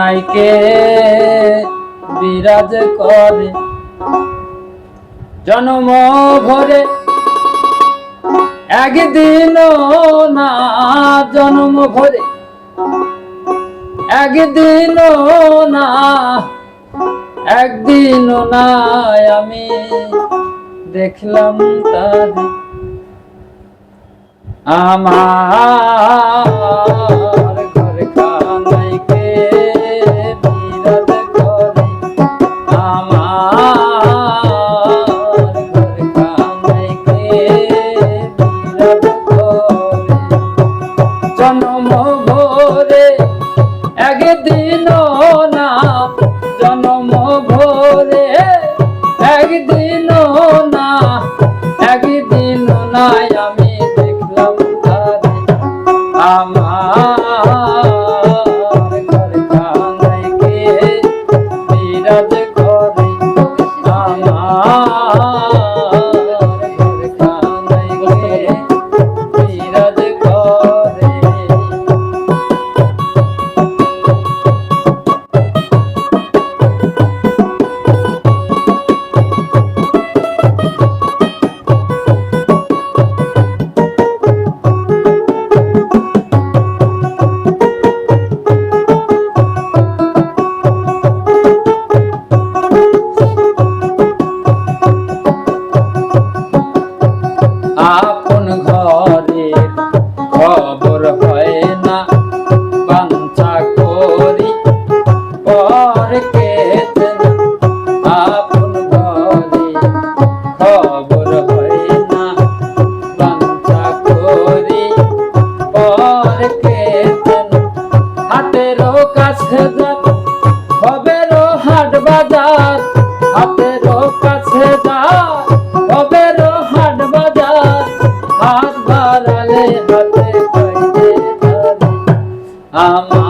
কানাইকে বিরাজ করে। জন্ম ভরে একদিন না, জন্ম ভরে একদিন না একদিন না, আমি দেখলাম তাদের আমার জন্ম ভোরে একদিন না জনম ভোরে একদিন না একদিন নাই আমি দেখলাম তারে। আমার বাজার হাতের কাছে যা হবেরও হাট বাজার হাত বাড়ালে হাতে আমার